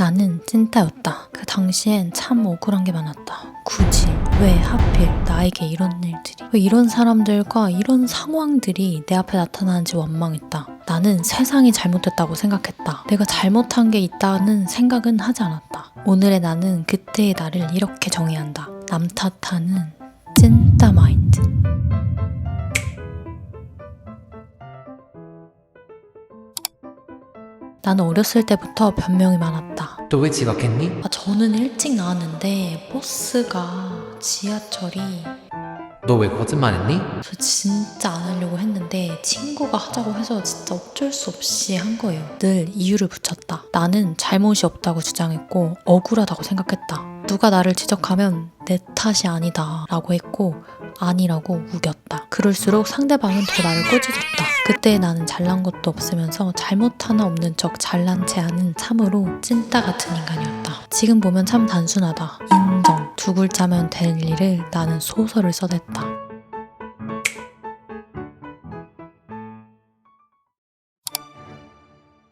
나는 찐따였다. 그 당시엔 참 억울한 게 많았다. 굳이 왜 하필 나에게 이런 일들이 왜 이런 사람들과 이런 상황들이 내 앞에 나타나는지 원망했다. 나는 세상이 잘못됐다고 생각했다. 내가 잘못한 게 있다는 생각은 하지 않았다. 오늘의 나는 그때의 나를 이렇게 정의한다. 남 탓하는 찐따 마인드. 나는 어렸을 때부터 변명이 많았다. 또왜 지각했니? 아, 저는 일찍 나왔는데 버스가 지하철이 너 왜 거짓말했니? 저 진짜 안 하려고 했는데 친구가 하자고 해서 진짜 어쩔 수 없이 한 거예요. 늘 이유를 붙였다. 나는 잘못이 없다고 주장했고 억울하다고 생각했다. 누가 나를 지적하면 내 탓이 아니다 라고 했고 아니라고 우겼다. 그럴수록 상대방은 더 나를 꼬집었다. 그때 나는 잘난 것도 없으면서 잘못 하나 없는 척 잘난 체 하는 참으로 찐따 같은 인간이었다. 지금 보면 참 단순하다. 인정. 두 글자면 될 일을 나는 소설을 써냈다.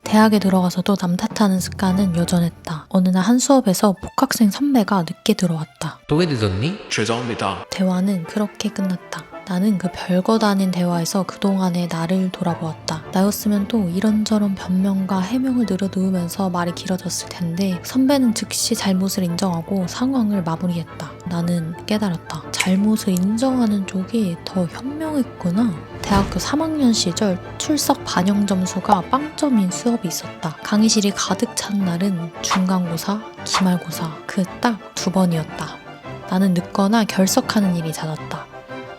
대학에 들어가서도 남 탓하는 습관은 여전했다. 어느 날 한 수업에서 복학생 선배가 늦게 들어왔다. 또 왜 늦었니? 죄송합니다. 대화는 그렇게 끝났다. 나는 그 별것 아닌 대화에서 그동안의 나를 돌아보았다. 나였으면 또 이런저런 변명과 해명을 늘어놓으면서 말이 길어졌을 텐데 선배는 즉시 잘못을 인정하고 상황을 마무리했다. 나는 깨달았다. 잘못을 인정하는 쪽이 더 현명했구나. 대학교 3학년 시절 출석 반영 점수가 빵점인 수업이 있었다. 강의실이 가득 찬 날은 중간고사, 기말고사 그 딱 두 번이었다. 나는 늦거나 결석하는 일이 잦았다.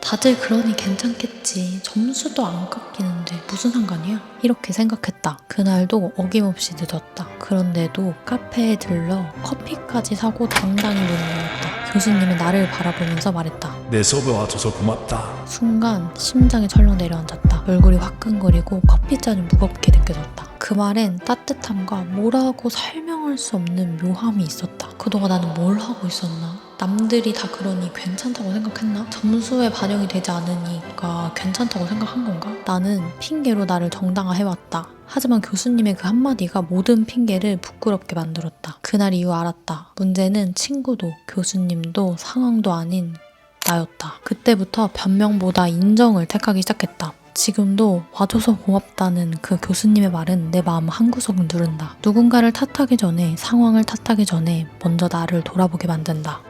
다들 그러니 괜찮겠지. 점수도 안 깎이는데 무슨 상관이야? 이렇게 생각했다. 그날도 어김없이 늦었다. 그런데도 카페에 들러 커피까지 사고 당당히 열었다. 교수님은 나를 바라보면서 말했다. 내 수업에 와줘서 고맙다. 순간 심장이 철렁 내려앉았다. 얼굴이 화끈거리고 커피잔이 무겁게 느껴졌다. 그 말엔 따뜻함과 뭐라고 설명할 수 없는 묘함이 있었다. 그동안 나는 뭘 하고 있었나? 남들이 다 그러니 괜찮다고 생각했나? 점수에 반영이 되지 않으니까 괜찮다고 생각한 건가? 나는 핑계로 나를 정당화해왔다. 하지만 교수님의 그 한마디가 모든 핑계를 부끄럽게 만들었다. 그날 이후 알았다. 문제는 친구도 교수님도 상황도 아닌 나였다. 그때부터 변명보다 인정을 택하기 시작했다. 지금도 와줘서 고맙다는 그 교수님의 말은 내 마음 한구석을 누른다. 누군가를 탓하기 전에, 상황을 탓하기 전에 먼저 나를 돌아보게 만든다.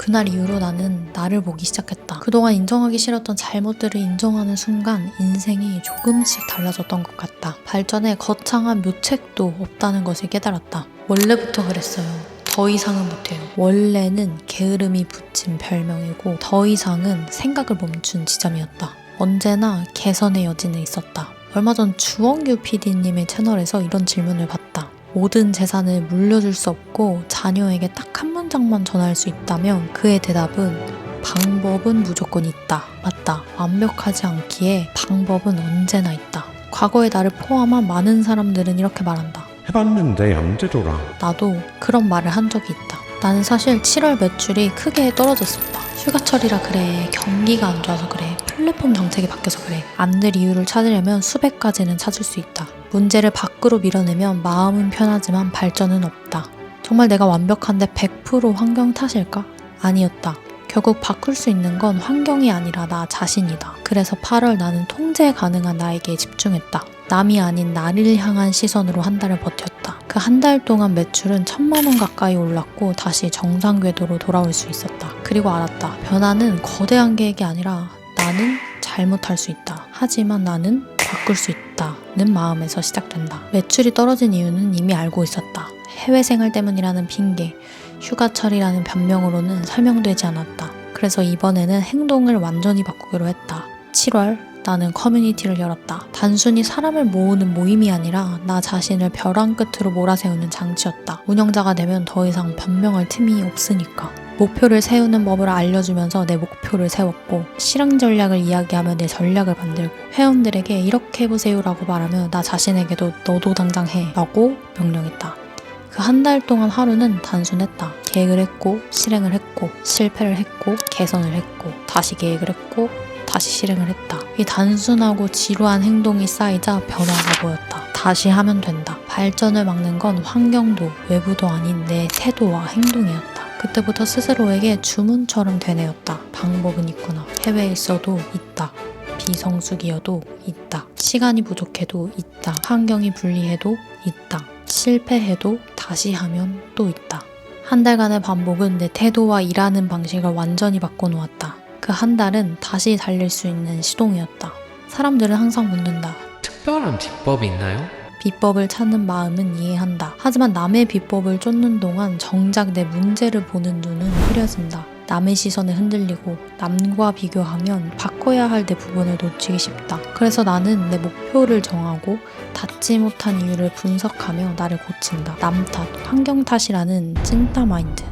그날 이후로 나는 나를 보기 시작했다. 그동안 인정하기 싫었던 잘못들을 인정하는 순간 인생이 조금씩 달라졌던 것 같다. 발전에 거창한 묘책도 없다는 것을 깨달았다. 원래부터 그랬어요. 더 이상은 못해요. 원래는 게으름이 붙인 별명이고 더 이상은 생각을 멈춘 지점이었다. 언제나 개선의 여지는 있었다. 얼마 전 주원규 PD님의 채널에서 이런 질문을 봤다. 모든 재산을 물려줄 수 없고 자녀에게 딱 한 문장만 전할 수 있다면 그의 대답은 방법은 무조건 있다. 맞다. 완벽하지 않기에 방법은 언제나 있다. 과거의 나를 포함한 많은 사람들은 이렇게 말한다. 해봤는데 안 되더라. 나도 그런 말을 한 적이 있다. 나는 사실 7월 매출이 크게 떨어졌었다. 휴가철이라 그래, 경기가 안 좋아서 그래, 플랫폼 정책이 바뀌어서 그래. 안 될 이유를 찾으려면 수백 가지는 찾을 수 있다. 문제를 밖으로 밀어내면 마음은 편하지만 발전은 없다. 정말 내가 완벽한데 100% 환경 탓일까? 아니었다. 결국 바꿀 수 있는 건 환경이 아니라 나 자신이다. 그래서 8월 나는 통제 가능한 나에게 집중했다. 남이 아닌 나를 향한 시선으로 한 달을 버텼다. 그 한 달 동안 매출은 천만 원 가까이 올랐고 다시 정상 궤도로 돌아올 수 있었다. 그리고 알았다. 변화는 거대한 계획이 아니라 나는 잘못할 수 있다. 하지만 나는 바꿀 수 있다는 마음에서 시작된다. 매출이 떨어진 이유는 이미 알고 있었다. 해외 생활 때문이라는 핑계, 휴가철이라는 변명으로는 설명되지 않았다. 그래서 이번에는 행동을 완전히 바꾸기로 했다. 7월 나는 커뮤니티를 열었다. 단순히 사람을 모으는 모임이 아니라 나 자신을 벼랑 끝으로 몰아세우는 장치였다. 운영자가 되면 더 이상 변명할 틈이 없으니까. 목표를 세우는 법을 알려주면서 내 목표를 세웠고 실행 전략을 이야기하며 내 전략을 만들고 회원들에게 이렇게 해보세요라고 말하며 나 자신에게도 너도 당장 해 라고 명령했다. 그 한 달 동안 하루는 단순했다. 계획을 했고 실행을 했고 실패를 했고 개선을 했고 다시 계획을 했고 다시 실행을 했다. 이 단순하고 지루한 행동이 쌓이자 변화가 보였다. 다시 하면 된다. 발전을 막는 건 환경도 외부도 아닌 내 태도와 행동이었다. 그때부터 스스로에게 주문처럼 되뇌었다. 방법은 있구나. 해외에 있어도 있다. 비성숙이어도 있다. 시간이 부족해도 있다. 환경이 불리해도 있다. 실패해도 다시 하면 또 있다. 한 달간의 반복은 내 태도와 일하는 방식을 완전히 바꿔놓았다. 그 한 달은 다시 달릴 수 있는 시동이었다. 사람들은 항상 묻는다. 특별한 비법이 있나요? 비법을 찾는 마음은 이해한다. 하지만 남의 비법을 쫓는 동안 정작 내 문제를 보는 눈은 흐려진다. 남의 시선에 흔들리고 남과 비교하면 바꿔야 할 내 부분을 놓치기 쉽다. 그래서 나는 내 목표를 정하고 닿지 못한 이유를 분석하며 나를 고친다. 남 탓, 환경 탓이라는 찐따 마인드.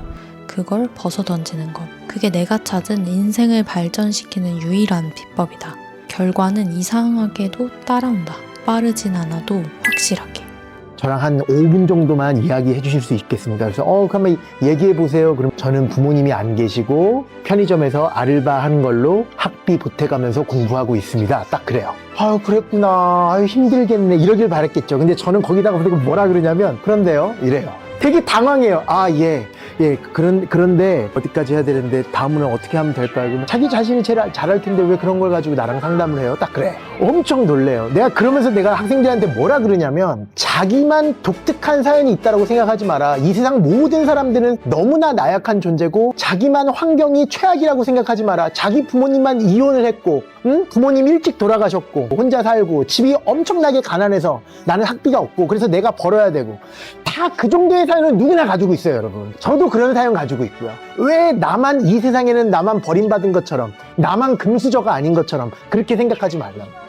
그걸 벗어 던지는 것. 그게 내가 찾은 인생을 발전시키는 유일한 비법이다. 결과는 이상하게도 따라온다. 빠르진 않아도 확실하게. 저랑 한 5분 정도만 이야기해 주실 수 있겠습니까? 그래서 어 그러면 얘기해 보세요. 그럼 저는 부모님이 안 계시고 편의점에서 아르바 하는 걸로 학비 보태가면서 공부하고 있습니다. 딱 그래요. 아유 그랬구나. 아유 힘들겠네. 이러길 바랬겠죠. 근데 저는 거기다가 뭐라 그러냐면 그런데요. 이래요. 되게 당황해요. 아 예. 예, 그런, 그런데 어디까지 해야 되는데 다음은 어떻게 하면 될까요? 그러면 자기 자신이 제일 알- 잘할 텐데 왜 그런 걸 가지고 나랑 상담을 해요? 딱 그래. 엄청 놀래요. 내가 그러면서 내가 학생들한테 뭐라 그러냐면 자기만 독특한 사연이 있다라고 생각하지 마라. 이 세상 모든 사람들은 너무나 나약한 존재고 자기만 환경이 최악이라고 생각하지 마라. 자기 부모님만 이혼을 했고, 응? 부모님 일찍 돌아가셨고, 혼자 살고, 집이 엄청나게 가난해서 나는 학비가 없고, 그래서 내가 벌어야 되고, 다 그 정도의 사연은 누구나 가지고 있어요, 여러분. 저도 그런 사연 가지고 있고요. 왜 나만 이 세상에는 나만 버림받은 것처럼, 나만 금수저가 아닌 것처럼 그렇게 생각하지 말라고.